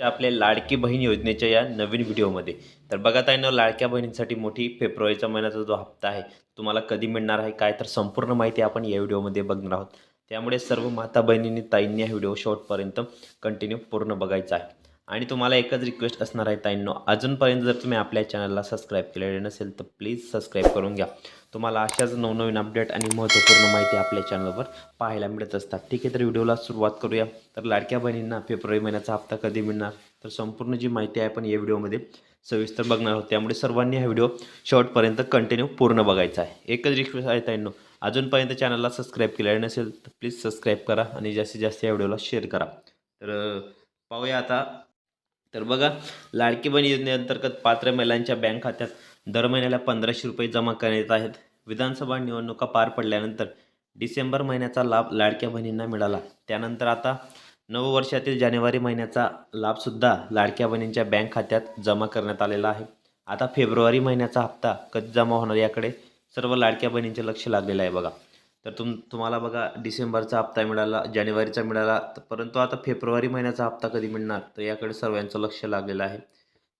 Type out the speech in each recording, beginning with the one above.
आपल्या लाडकी बहीण योजनेच्या या नवीन व्हिडिओमध्ये. तर बघा ना लाडक्या बहिणींसाठी मोठी फेब्रुवारीच्या महिन्याचा जो हप्ता आहे तुम्हाला कधी मिळणार आहे काय? तर संपूर्ण माहिती आपण या व्हिडिओमध्ये बघणार आहोत. त्यामुळे सर्व माता बहिणींनी ताईंनी हा व्हिडिओ शॉर्टपर्यंत कंटिन्यू पूर्ण बघायचा आहे. आणि तुम्हाला एकच रिक्वेस्ट असणार आहे ताईंनो अजूनपर्यंत जर तुम्ही आपल्या चॅनलला सबस्क्राईब केलेले नसेल तर प्लीज सबस्क्राईब करून घ्या. तुम्हाला अशाच नवनवीन अपडेट आणि महत्त्वपूर्ण माहिती आपल्या चॅनलवर पाहायला मिळत असतात. ठीक आहे तर व्हिडिओला सुरुवात करूया. तर लाडक्या बहिणींना फेब्रुवारी महिन्याचा हप्ता कधी मिळणार? तर संपूर्ण जी माहिती आहे आपण या व्हिडिओमध्ये सविस्तर बघणार आहोत. त्यामुळे सर्वांनी हा व्हिडिओ शेवटपर्यंत कंटिन्यू पूर्ण बघायचा आहे. एकच रिक्वेस्ट आहे ताईंनो अजूनपर्यंत चॅनलला सबस्क्राईब केलेलं नसेल तर प्लीज सबस्क्राईब करा आणि जास्तीत जास्त या व्हिडिओला शेअर करा. तर पाहूया आता तर बघा लाडकी बहीण योजनेअंतर्गत पात्र महिलांच्या बँक खात्यात दर महिन्याला पंधराशे रुपये जमा करण्यात येत आहेत. विधानसभा निवडणुका पार पडल्यानंतर डिसेंबर महिन्याचा लाभ लाडक्या बहिणींना मिळाला. त्यानंतर आता नववर्षातील जानेवारी महिन्याचा लाभसुद्धा लाडक्या बहिणींच्या बँक खात्यात जमा करण्यात आलेला आहे. आता फेब्रुवारी महिन्याचा हप्ता कधी जमा होणार याकडे सर्व लाडक्या बहिणींचे लक्ष लागलेलं आहे बघा. तर तुम तुम्हाला बघा डिसेंबरचा हप्ता मिळाला जानेवारीचा मिळाला तर परंतु आता फेब्रुवारी महिन्याचा हप्ता कधी मिळणार? तर याकडे सर्वांचं लक्ष लागलेलं आहे.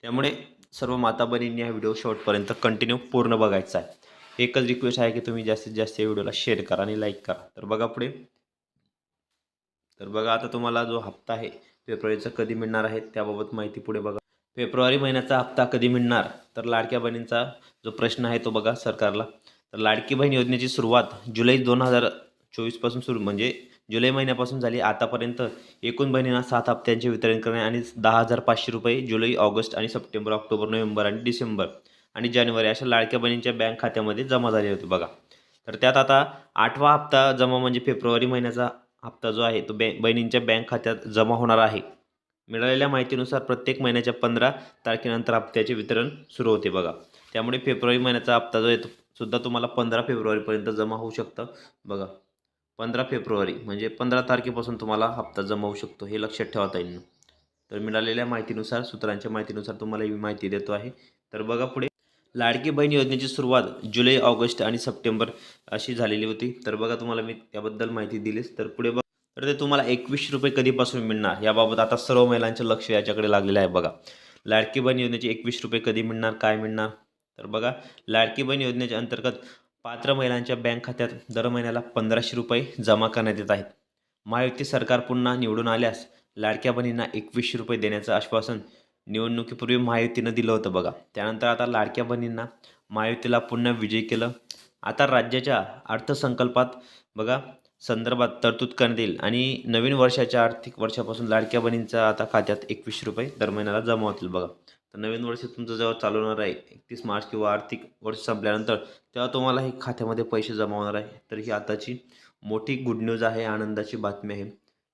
त्यामुळे सर्व माता बहिणींनी हा व्हिडिओ शेवटपर्यंत कंटिन्यू पूर्ण बघायचा आहे. एकच रिक्वेस्ट आहे की तुम्ही जास्तीत जास्त या व्हिडिओला शेअर करा आणि लाईक करा. तर बघा पुढे. तर बघा आता तुम्हाला जो हप्ता आहे फेब्रुवारीचा कधी मिळणार आहे त्याबाबत माहिती पुढे बघा. फेब्रुवारी महिन्याचा हप्ता कधी मिळणार? तर लाडक्या बहिणींचा जो प्रश्न आहे तो बघा सरकारला. तर लाडकी बहीण योजनेची सुरुवात जुलै दोन हजार चोवीसपासून सुरू म्हणजे जुलै महिन्यापासून झाली. आतापर्यंत एकूण बहिणींना सात हप्त्यांचे वितरण करणे आणि दहा हजार पाचशे रुपये जुलै ऑगस्ट आणि सप्टेंबर ऑक्टोबर नोव्हेंबर आणि डिसेंबर आणि जानेवारी अशा लाडक्या बहिणींच्या बँक खात्यामध्ये जमा झाले होते बघा. तर त्यात आता आठवा हप्ता जमा म्हणजे फेब्रुवारी महिन्याचा हप्ता जो आहे तो बॅ बहिणींच्या बँक खात्यात जमा होणार आहे. मिळालेल्या माहितीनुसार प्रत्येक महिन्याच्या पंधरा तारखेनंतर हप्त्याचे वितरण सुरू होते बघा. त्यामुळे फेब्रुवारी महिन्याचा हप्ता जो आहे तो सुद्धा तुम्हाला पंधरा फेब्रुवारीपर्यंत जमा होऊ शकतं. बघा पंधरा फेब्रुवारी म्हणजे पंधरा तारखेपासून तुम्हाला हप्ता जमा होऊ शकतो हे लक्षात ठेवता येईल तर मिळालेल्या माहितीनुसार सूत्रांच्या माहितीनुसार तुम्हाला ही माहिती देतो आहे. तर बघा पुढे लाडकी बहीण योजनेची सुरुवात जुलै ऑगस्ट आणि सप्टेंबर अशी झालेली होती. तर बघा तुम्हाला मी त्याबद्दल माहिती दिलीच तर पुढे बघा. तर ते तुम्हाला एकवीसशे रुपये कधीपासून मिळणार? याबाबत आता सर्व महिलांचं लक्ष याच्याकडे लागलेलं आहे बघा. लाडकी बहीण योजनेचे एकवीस रुपये कधी मिळणार? काय मिळणार? तर बघा लाडकी बहीण योजनेच्या अंतर्गत पात्र महिलांच्या बँक खात्यात दर महिन्याला पंधराशे रुपये जमा करण्यात येत आहेत. महायुती सरकार पुन्हा निवडून आल्यास लाडक्या बहिणींना एकवीसशे रुपये देण्याचं आश्वासन निवडणुकीपूर्वी महायुतीनं दिलं होतं बघा. त्यानंतर आता लाडक्या बहिणींना महायुतीला पुन्हा विजय केलं. आता राज्याच्या अर्थसंकल्पात बघा संदर्भात तरतूद करण्यात येईल आणि नवीन वर्षाच्या आर्थिक वर्षापासून लाडक्या बहिणींचा आता खात्यात एकवीसशे रुपये दर महिन्याला जमा होतील बघा. तर नवीन वर्ष तुमचं जेव्हा चालू होणार आहे एकतीस मार्च किंवा आर्थिक वर्ष संपल्यानंतर तेव्हा तुम्हाला हे खात्यामध्ये पैसे जमा होणार आहे. तर ही आताची मोठी गुड न्यूज आहे आनंदाची बातमी आहे.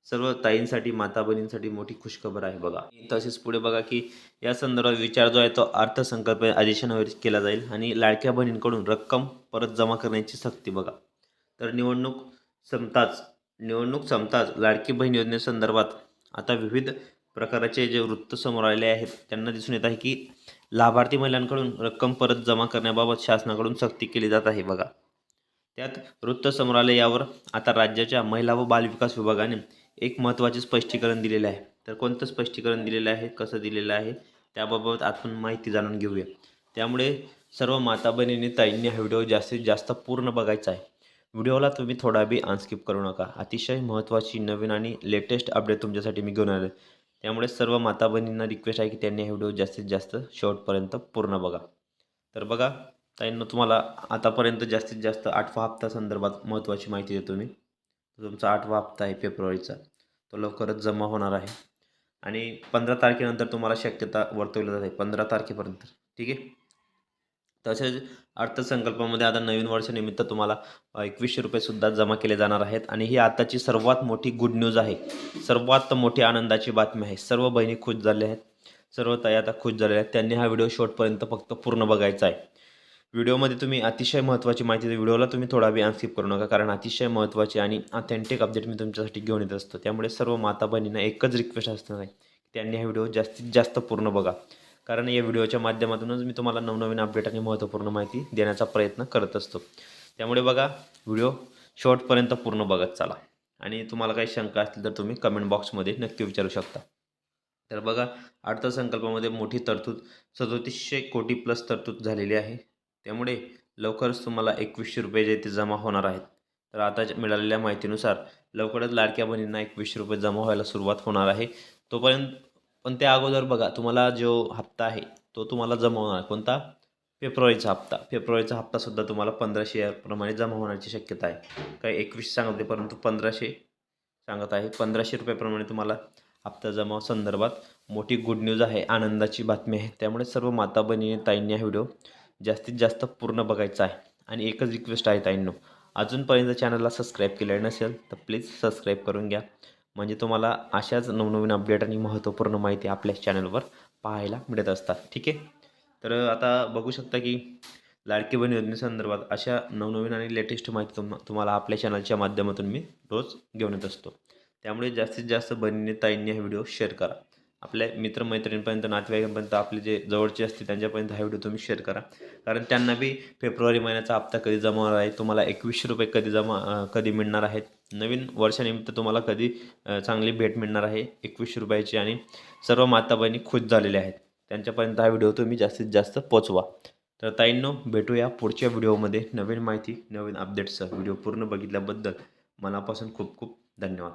सर्व ताईंसाठी माता बहिणींसाठी मोठी खुशखबर आहे बघा. तसेच पुढे बघा की या संदर्भात विचार जो आहे तो अर्थसंकल्प अधिवेशनावर केला जाईल आणि लाडक्या बहिणींकडून रक्कम परत जमा करण्याची सक्ती बघा. तर निवडणूक संपताच निवडणूक संपताच लाडकी बहीण योजनेसंदर्भात आता विविध प्रकारचे जे वृत्त समोर आलेले आहेत त्यांना दिसून येत आहे की लाभार्थी महिलांकडून रक्कम परत जमा करण्याबाबत शासनाकडून सक्ती केली जात आहे. बघा त्यात वृत्त समोर आले यावर आता राज्याच्या महिला व बालविकास विभागाने एक महत्त्वाचे स्पष्टीकरण दिलेले आहे. तर कोणतं स्पष्टीकरण दिलेलं आहे कसं दिलेलं आहे त्याबाबत आपण माहिती जाणून घेऊया. त्यामुळे सर्व माता बहिणींनी ताईंनी हा व्हिडिओ जास्तीत जास्त पूर्ण बघायचा आहे. व्हिडिओला तुम्ही थोडा बी अनस्किप करू नका. अतिशय महत्त्वाची नवीन आणि लेटेस्ट अपडेट तुमच्यासाठी मी घेऊन आले त्यामुळे सर्व माता बहिणींना रिक्वेस्ट आहे की त्यांनी हे व्हिडिओ जास्तीत जास्त शेवटपर्यंत पूर्ण बघा. तर बघा ताईंना तुम्हाला आतापर्यंत जास्तीत जास्त आठवा हप्ता संदर्भात महत्त्वाची माहिती देतो मी. तुमचा आठवा हप्ता आहे फेब्रुवारीचा. तो लवकरच जमा होणार आहे. आणि पंधरा तारखेनंतर तुम्हाला शक्यता वर्तवली जाते. पंधरा तारखेपर्यंत. ठीक आहे? तसेच अर्थसंकल्पामध्ये आता नवीन वर्षानिमित्त तुम्हाला एकवीसशे रुपयेसुद्धा जमा केले जाणार आहेत. आणि ही आताची सर्वात मोठी गुड न्यूज आहे. सर्वात मोठी आनंदाची बातमी आहे. सर्व बहिणी खुश झाल्या आहेत. सर्व ताई आता खुश झालेल्या आहेत. त्यांनी हा व्हिडिओ शेवटपर्यंत फक्त पूर्ण बघायचा आहे. व्हिडिओमध्ये तुम्ही अतिशय महत्त्वाची माहिती व्हिडिओला तुम्ही थोडा वेळ स्किप करू नका. कारण अतिशय महत्त्वाची आणि ऑथेंटिक अपडेट मी तुमच्यासाठी घेऊन येत असतो. त्यामुळे सर्व माता बहिणींना एकच रिक्वेस्ट असणार आहे. त्यांनी हा व्हिडिओ जास्तीत जास्त पूर्ण बघा. कारण या व्हिडिओच्या माध्यमातूनच मी तुम्हाला नवनवीन अपडेट आणि महत्त्वपूर्ण माहिती देण्याचा प्रयत्न करत असतो. त्यामुळे बघा व्हिडिओ शेवटपर्यंत पूर्ण बघत चाला. आणि तुम्हाला काही शंका असतील तर तुम्ही कमेंट बॉक्समध्ये नक्की विचारू शकता. तर बघा अर्थसंकल्पामध्ये मोठी तरतूद सदोतीसशे कोटी प्लस तरतूद झालेली आहे. त्यामुळे लवकरच तुम्हाला एकवीसशे रुपये जे ते जमा होणार आहेत. तर आता मिळालेल्या माहितीनुसार लवकरच लाडक्या बहिणींना एकवीसशे रुपये जमा व्हायला सुरुवात होणार आहे. तोपर्यंत पण त्या अगोदर बघा तुम्हाला जो हप्ता आहे तो तुम्हाला जमा होणार कोणता? फेब्रुवारीचा हप्ता. फेब्रुवारीचा हप्तासुद्धा तुम्हाला पंधराशे याप्रमाणे जमा होण्याची शक्यता आहे. काही एकवीस सांगत होते परंतु पंधराशे सांगत आहे. पंधराशे रुपयाप्रमाणे तुम्हाला हप्ता जमा संदर्भात मोठी गुड न्यूज आहे आनंदाची बातमी आहे. त्यामुळे सर्व माता बहिणी ताईंनी हा व्हिडिओ जास्तीत जास्त पूर्ण बघायचा आहे. आणि एकच रिक्वेस्ट आहे ताईंनो अजूनपर्यंत चॅनलला सबस्क्राईब केलं नसेल तर प्लीज सबस्क्राईब करून घ्या. म्हणजे तुम्हाला अशाच नवनवीन अपडेट आणि महत्त्वपूर्ण माहिती आपल्या चॅनलवर पाहायला मिळत असतात. ठीक आहे? तर आता बघू शकता की लाडकी बहीण योजनेसंदर्भात अशा नवनवीन आणि लेटेस्ट माहिती तुम तुम्हाला आपल्या चॅनलच्या माध्यमातून मी रोज घेऊन येत असतो. त्यामुळे जास्तीत जास्त बहिणीने ताईंनी हा व्हिडिओ शेअर करा. आपल्या मित्रमैत्रिणींपर्यंत नातेवाईकांपर्यंत आपले जे जवळचे असतील त्यांच्यापर्यंत हा व्हिडिओ तुम्ही शेअर करा. कारण त्यांना बी फेब्रुवारी महिन्याचा हप्ता कधी जमा होणार आहे? तुम्हाला एकवीसशे रुपये कधी जमा कधी मिळणार आहेत? नवीन वर्षानिमित्त तुम्हाला कधी चांगली भेट मिळणार आहे? एकवीसशे रुपयाची आणि सर्व माता बहिणी खुश झालेल्या आहेत. त्यांच्यापर्यंत हा व्हिडिओ तुम्ही जास्तीत जास्त पोचवा. तर ताईंनो भेटूया पुढच्या व्हिडिओमध्ये. नवीन माहिती नवीन अपडेट्सचा व्हिडिओ पूर्ण बघितल्याबद्दल मनापासून खूप खूप धन्यवाद.